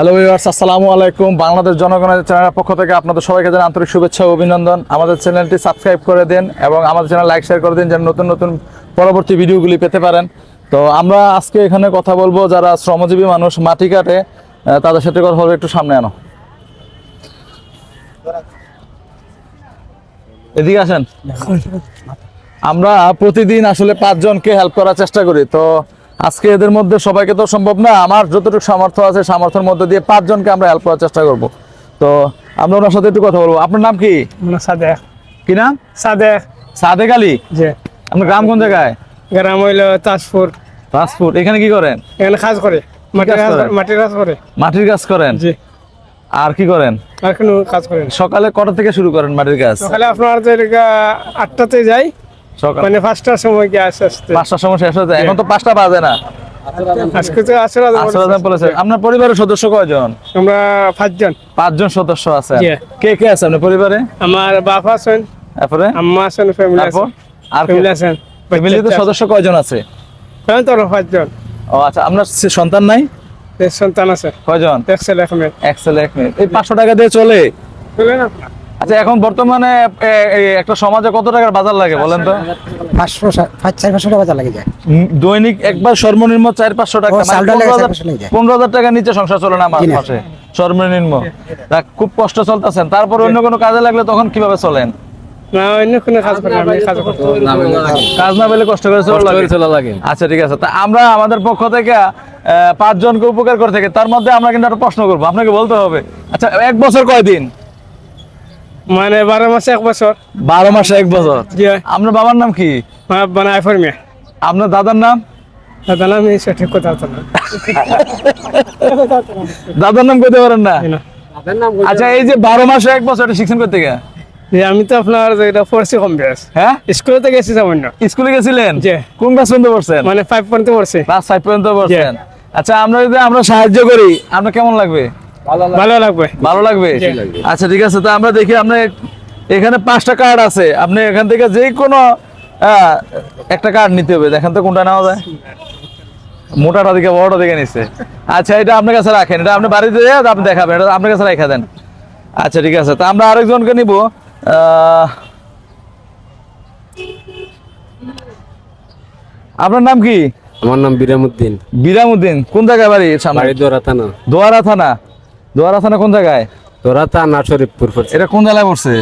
Hello viewers আসসালামু আলাইকুম। বাংলাদেশ জনগণের চ্যানেলের পক্ষ থেকে আপনাদের সবাইকে জানাই আন্তরিক শুভেচ্ছা ও অভিনন্দন। আমাদের চ্যানেলটি সাবস্ক্রাইব করে দিন এবং আমাদের চ্যানেল লাইক, শেয়ার করে দিন যেন নতুন নতুন পরবর্তী ভিডিওগুলি পেতে পারেন। তো আমরা আজকে এখানে কথা বলব, যারা শ্রমজীবী মানুষ, মাটি কাটে তাদের সাথে কথা বলব, একটু সামনে আনো। এদিকে আসেন। আমরা প্রতিদিন আসলে পাঁচজনকে হেল্প করার চেষ্টা করি। তো আজকে এদের মধ্যে সবাইকে তো সম্ভব না। আমার যতটুকু সামর্থ্য আছে সামর্থ্যের মধ্যে দিয়ে পাঁচজনকে আমরা হেল্প করার চেষ্টা করব। তো আমরা ওনার সাথে একটু কথা বলব। আপনার নাম কি? সাদেক কি নাম? সাদেক সাদেক আলী? যে আপনার গ্রাম কোন জায়গায়? গ্রাম হইল তাজপুর। পাসপোর্ট এখানে কি করেন? এখানে কাজ করে। মাটির কাজ কাজ মাটির কাজ করে। মাটির কাজ করেন? জি। আর কি করেন? আর কোনো কাজ করেন সকালে কটা থেকে শুরু করেন মাটির কাজ? সকালে আপনার আটটাতে যাই। সকাল। মানে পাঁচটার সময় গিয়ে আসতে আসতে? পাঁচটার সময় শেষ হয়ে যায়। এখন তো পাঁচটা বাজে না। আজকে তো আসসালাম বলেছে। আপনার পরিবারের সদস্য কয়জন? আমরা পাঁচজন। পাঁচজন সদস্য আছে। কে কে আছে আপনার পরিবারে? আমার বাপ আছেন তারপরে? আম্মা আছেন ফ্যামিলি আছেন আর ফ্যামিলি আছেন ফ্যামিলিতে সদস্য কয়জন আছে? কেন তো পাঁচজন। ও আচ্ছা আপনার সন্তান নাই? সন্তান আছে। কয়জন? এক ছেলে এক মেয়ে। এক ছেলে এক মেয়ে। এই পাঁচশো টাকা দিয়ে চলে? বুঝলেন আপনার আচ্ছা এখন বর্তমানে একটা সমাজে কত টাকার বাজার লাগে বলেন তো? পাঁচশো চার পাঁচশো টাকা বাজার লাগে যায়। দৈনিক একবার সর্বনিম্ন চার পাঁচশো টাকা ও, মানে চাল ডালে পনেরো হাজার- পাঁচশো লেগে যায়। পনেরো হাজার টাকা নিচে সংসার চলে না মাসে সর্বনিম্ন। খুব কষ্ট চলতেছেন। তারপর অন্য কোনো কাজে লাগলে তখন কীভাবে চলেন? না অন্য কোনো কাজ কাজ না পেলে কষ্ট করে চলা লাগে। আচ্ছা ঠিক আছে। তা আমরা আমাদের পক্ষ থেকে পাঁচজনকে উপকার করে থাকি। তার মধ্যে আমরা কিন্তু একটা প্রশ্ন করব। আপনাকে বলতে হবে। আচ্ছা এক বছর কয়দিন? মানে বারো মাসে এক বছর। বারো মাসে এক বছর? জি। আপনার বাবার নাম কি? বানায় ফর্মে আপনার দাদার নাম? দাদা নাম এই সঠিক কথা হতো না। দাদার নাম কইতে পারেন না। আচ্ছা এই যে বারো মাসে এক বছর এটা শিক্ষণ করতে গিয়ে? আমি তো আপনার যেটা পড়ছি কম বেশ হ্যাঁ? স্কুলে তো গেছি সামান্য। স্কুলে গেছিলেন। কোন ক্লাস পর্যন্ত পড়ছেন? মানে ফাইভ পর্যন্ত পড়ছি। ক্লাস ফাইভ পর্যন্ত পড়ছেন। আচ্ছা আমরা যদি আমরা সাহায্য করি আপনার কেমন লাগবে? ভালো লাগবে। ভালো লাগবে। আচ্ছা ঠিক আছে তা আমরা দেখি আপনি এখানে পাঁচটা কার্ড আছে। আপনি এখান থেকে যে কোনো একটা কার্ড নিতে হবে। দেখেন তো কোনটা নেওয়া যায়। মোটাটা দিকে বড়টা দিকে নিচ্ছে আচ্ছা এটা আপনার কাছে রাখেন। এটা আপনি বাড়িতে যেয়ে আপনি দেখাবেন। এটা আপনার কাছে রেখে দেন। আচ্ছা ঠিক আছে তা আমরা আরেকজনকে নিব। আহ, আপনার নাম কি? আমার নাম বিরামুদ্দিন। বিরামুদ্দিন। কোন জায়গায় বাড়ি? সামনে? বাড়ি থানা। দোয়ারা থানা। দোয়ারা থানা কোন জায়গায়? দোরা থানা শরীফপুর পড়ছে। এটা কোন জেলায় পড়ছে?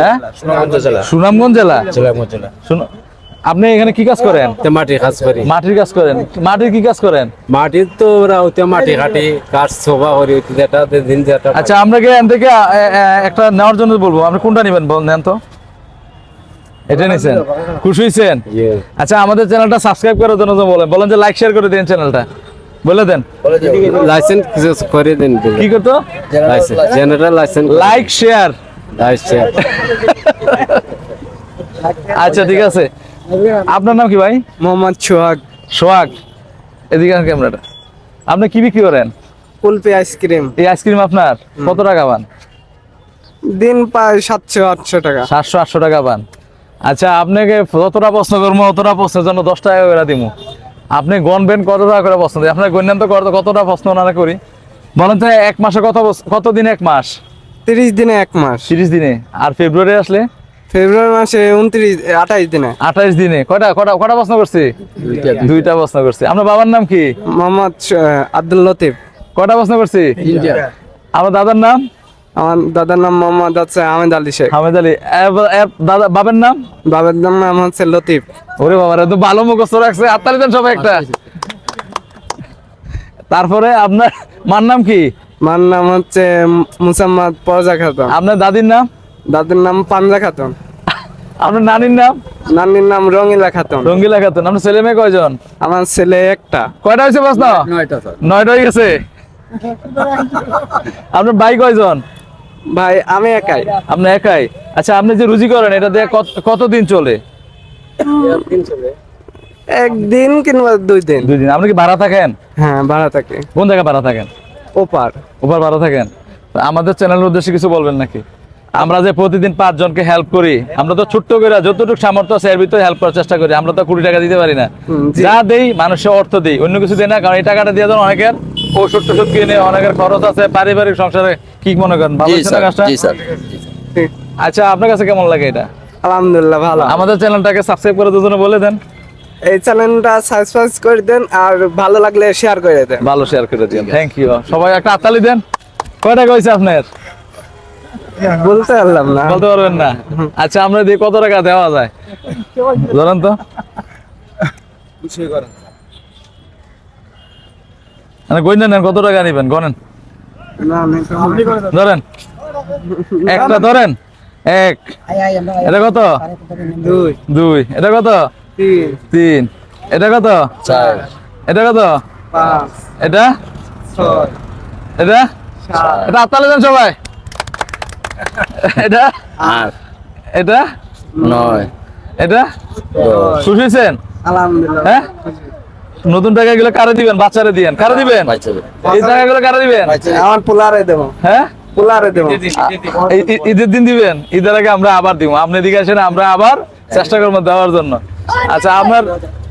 হ্যাঁ? সুনামগঞ্জ জেলা। আপনি এখানে কি কাজ করেন? তে মাটি কাজ করি। মাটির কাজ করেন। মাটির কি কাজ করেন? মাটির তো ওরা ওতে মাটি কাটি কাঠ সোফা করি যেটা দিন যেটা আচ্ছা আমরা কি এখান থেকে একটা নেওয়ার জন্য বলব। আপনি কোনটা নেবেন বল নেন তো। এটা নিছেন। খুশি ইয়ে, আচ্ছা আমাদের চ্যানেলটা সাবস্ক্রাইব করার জন্য বলেন। বলেন যে লাইক শেয়ার করে দিন চ্যানেলটা। বলে দেন। লাইসেন্স কিছু করে দিন। কি করতো? License general license like share license আচ্ছা ঠিক আছে। আপনার নাম কি ভাই? মোহাম্মদ সোহাগ। সোহাগ। এদিকে আন ক্যামেরাটা। আপনি কি বিক্রি করেন? কুলপি আইসক্রিম এই আইসক্রিম আপনার? কত টাকা পান? দিন পায় সাতশো আটশো টাকা। সাতশো আটশো টাকা পান। আচ্ছা আপনাকে যতটা প্রশ্ন করব অতটা প্রশ্নের জন্য দশ টাকা করে দিব আপনি গণবেন কত টাকা করে প্রশ্ন দিই? আপনার গণ্যান্ত কত কতটা প্রশ্ন ওনারা করি? বলেন তো এক মাসে কত কত দিন এক মাস? তিরিশ দিনে এক মাস। তিরিশ দিনে। আর ফেব্রুয়ারি আসলে? ফেব্রুয়ারি মাসে উনত্রিশ আঠাইশ দিনে। আঠাইশ দিনে। কয়টা কটা কটা প্রশ্ন করছি? দুইটা। প্রশ্ন করছি। আপনার বাবার নাম কি? মোহাম্মদ আব্দুল লতিফ। কটা প্রশ্ন করছি? আমার দাদার নাম? আমার দাদার নাম মোহাম্মদ হচ্ছে আহমেদ আলী শেখ। হামেদ আলী দাদা বাবার নাম? বাবার নাম হচ্ছে লতিফ। ওরে বাবা তো ভালো মুখস্থ রাখছে হাততালি দেন সবাই একটা। তারপরে আপনার মার নাম কি? মার নাম হচ্ছে মুসাম্মদ পরজা খাতুন। আপনার দাদির নাম? দাদির নাম পাঞ্জা খাতুন। আপনার নানির নাম? নানির নাম রঙিলা খাতুন। রঙ্গিলা খাতুন আপনার ছেলে মেয়ে কয়জন? আমার ছেলে একটা। কয়টা হয়েছে প্রশ্ন? নয়টা হয়ে গেছে। আপনার ভাই কয়জন? ভাই আমি একাই। আপনি একাই? আচ্ছা আপনি যে রুজি করেন এটা দিয়ে কত কতদিন চলে? একদিন কিংবা দুই দিন। দুই দিন। আপনি কি ভাড়া থাকেন? হ্যাঁ ভাড়া থাকে। কোন জায়গায় ভাড়া থাকেন? ওপার। ওপার ভাড়া থাকেন? আমাদের চ্যানেলের উদ্দেশ্যে কিছু বলবেন নাকি? আমরা যে প্রতিদিন পাঁচজনকে হেল্প করি আমরা তো ছোট্ট করে যতটুকু সামর্থ্য আছে এর ভিতরে হেল্প করার চেষ্টা করি আমরা তো কুড়ি টাকা দিতে পারি না। যা দেই মানুষের অর্থ দিই অন্য কিছু দেয় না কারণ এই টাকাটা দিয়ে দেন অনেকের ওষুধ টষুধ কিনে অনেকের খরচ আছে পারিবারিক সংসারে কি মনে করেন ভালো কাজটা? আচ্ছা আপনার কাছে কেমন লাগে এটা? আলহামদুলিল্লাহ ভালো। আমাদের চ্যানেলটাকে সাবস্ক্রাইব করে দুজনে বলে দেন। এই চ্যানেলটা সাবস্ক্রাইব করে দেন আর ভালো লাগলে শেয়ার করে দেন। ভালো শেয়ার করে দিন থ্যাংক ইউ সবাই একটা হাততালি দেন। কয় কইছে আপনার? বলতে পারলাম না। বলতে পারবেন না। আচ্ছা আমরা দিয়ে কত টাকা দেওয়া যায়? ধরেন তো। মানে গইনা নেন কত টাকা নিবেন? গনেন। ধরেন। একটা ধরেন। এক। এটা কত? দুই। দুই। এটা কত? তিন। তিন। এটা কত? চার। এটা কত? পাঁচ। এটা? ছয়। এটা? সাত। এটা দেন সবাই? এটা? আট। এটা? নয়। এটা? খুশি হয়েছেন আলহামদুলিল্লাহ। হ্যাঁ? নতুন টাকাগুলো কারে দিবেন? বাচ্চারে দিবেন কারে দিবেন? এই টাকাগুলো কারে দিবেন? আমার পোলারে দেবো। হ্যাঁ? পোলারে দেবো। ঈদের দিন দিবেন। ঈদের আগে আমরা আবার দিব। আপনি দিকে আসেন আমরা আবার চেষ্টা করব দেওয়ার জন্য। আচ্ছা আপনার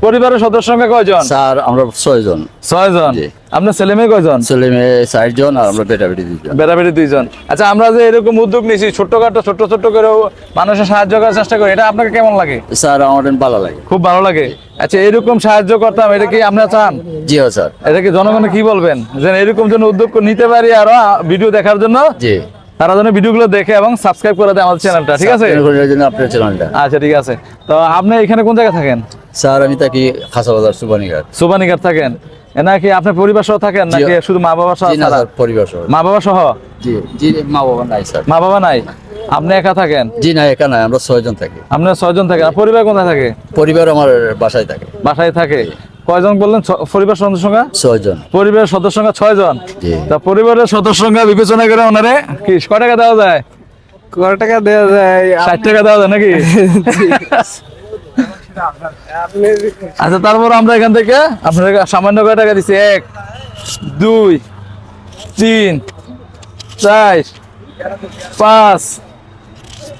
পরিবারের সদস্য সংখ্যা কয়জন? স্যার আমরা ছয়জন। ছয় জন জি। আপনার ছেলে মেয়ে কয়জন? ছেলে মেয়ে চারজন আর আমরা বেটা বেটি দুইজন। বেড়াবেড়ি দুইজন। আচ্ছা আমরা যে এরকম উদ্যোগ নিয়েছি ছোট্টখাটো ছোট্ট ছোট্ট করেও মানুষের সাহায্য করার চেষ্টা করি এটা আপনাকে কেমন লাগে? স্যার আমাদের ভালো লাগে। খুব ভালো লাগে? আচ্ছা এরকম সাহায্য করতাম এটা কি আপনারা চান? জি হ্যাঁ স্যার। এটা কি জনগণে কি বলবেন? যে এরকম যেন উদ্যোগ নিতে পারি আরও ভিডিও দেখার জন্য? জি। তারা যেন ভিডিওগুলো দেখে এবং সাবস্ক্রাইব করে দেয় আমাদের চ্যানেলটা ঠিক আছে? আপনার চ্যানেলটা আচ্ছা ঠিক আছে। তো আপনি এখানে কোন জায়গায় থাকেন? স্যার আমি থাকি সুবানীঘাট সুবানিঘাট থাকেন। নাকি আপনার পরিবার সহ থাকেন। নাকি শুধু মা বাবা সহ পরিবার সহ। মা বাবা সহ? জি জি মা বাবা নাই স্যার। মা বাবা নাই? আপনি একা থাকেন? জি না একা নাই আমরা ছয়জন থাকি। আপনার ছয়জন থাকেন পরিবার কোথায় থাকে? পরিবার আমার বাসায় থাকে। বাসায় থাকে। কয়জন বললেন? ছ- পরিবার সদস্য সংখ্যা? ছয়জন। পরিবারের সদস্য সংখ্যা ছয় জন তা পরিবারের সদস্য সংখ্যা বিবেচনা করে ওনারে কি কয় টাকা দেওয়া যায়? কত টাকা দেওয়া যায়? ষাট টাকা দেওয়া যায় নাকি? আচ্ছা তারপর আমরা এখান থেকে আপনার সামান্য কয় টাকা দিচ্ছি এক দুই তিন চার পাঁচ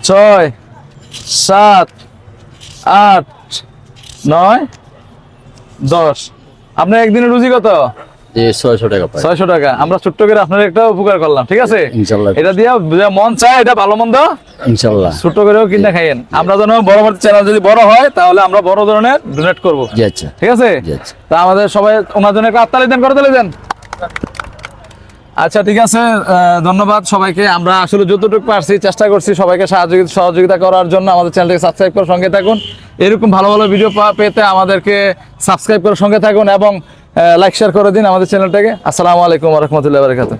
ছয় সাত আট নয় দশ। আপনার একদিনে রুজি কত? ছয়শো টাকা আমরা ছোট্ট করে আপনার একটা উপকার করলাম ঠিক আছে। এটা দিয়ে মন চায় এটা ভালো মন্দ? ইনশাল্লাহ। ছোট করেও কিনা খাইয়েন। আমরা যেন পরবর্তী চ্যানেল যদি বড় হয় তাহলে আমরা বড় ধরনের ডোনেট করব। আচ্ছা। ঠিক আছে? আচ্ছা। তা আমাদের সবাই ওনার জন্য একটা আত্মালি দেন করে দিলে দেন আচ্ছা ঠিক আছে ধন্যবাদ সবাইকে। আমরা আসলে যতটুকু পারছি চেষ্টা করছি সবাইকে সহযোগিতা সহযোগিতা করার জন্য। আমাদের চ্যানেলটিকে সাবস্ক্রাইব করার সঙ্গে থাকুন। এরকম ভালো ভালো ভিডিও পেতে আমাদেরকে সাবস্ক্রাইব করার সঙ্গে থাকুন এবং লাইক শেয়ার করে দিন আমাদের চ্যানেলটাকে। আসসালামু আলাইকুম রহমতুল্লাহ বারকাত